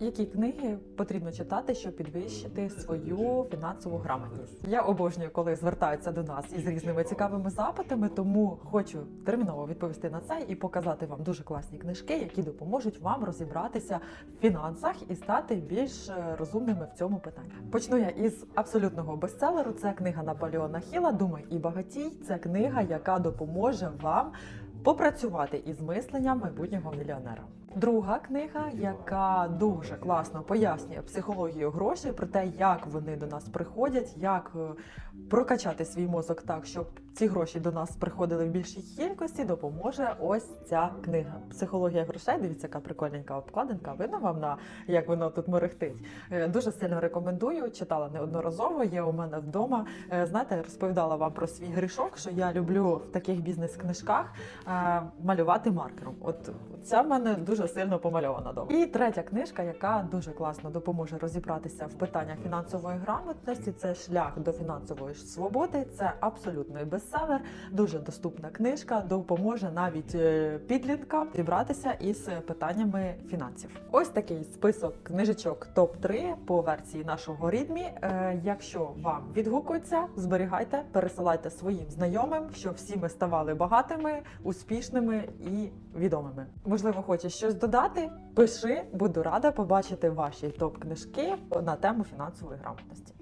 Які книги потрібно читати, щоб підвищити свою фінансову грамотність? Я обожнюю, коли звертаються до нас із різними цікавими запитами, тому хочу терміново відповісти на це і показати вам дуже класні книжки, які допоможуть вам розібратися в фінансах і стати більш е, розумними в цьому питанні. Почну я із абсолютного бестселеру. Це книга Наполеона Хіла Думай і багатій. Це книга, яка допоможе вам попрацювати із мисленням майбутнього мільйонера. Друга книга, яка дуже класно пояснює психологію грошей, про те, як вони до нас приходять, як е, прокачати свій мозок так, щоб ці гроші до нас приходили в більшій кількості, допоможе ось ця книга. Психологія грошей. Дивіться, яка прикольненька обкладинка. Видно вам на як воно тут мерехтить. Е, Дуже сильно рекомендую. Читала неодноразово. Є у мене вдома. Е, Знаєте, розповідала вам про свій грішок, що я люблю в таких бізнес-книжках малювати маркером. От ця в мене дуже сильно помальована дома. І третя книжка, яка дуже класно допоможе розібратися в питаннях фінансової грамотності. Це шлях до фінансової свободи. Це абсолютний бестселер, дуже доступна книжка, допоможе навіть е, підліткам зібратися із питаннями фінансів. Ось такий список книжечок топ 3 по версії нашого рідмі. Е, Якщо вам відгукується, зберігайте, пересилайте своїм знайомим, щоб всі ми ставали багатими, успішними і відомими. Можливо, хочеш щось додати? Пиши, буду рада побачити ваші топ книжки на тему фінансової грамотності.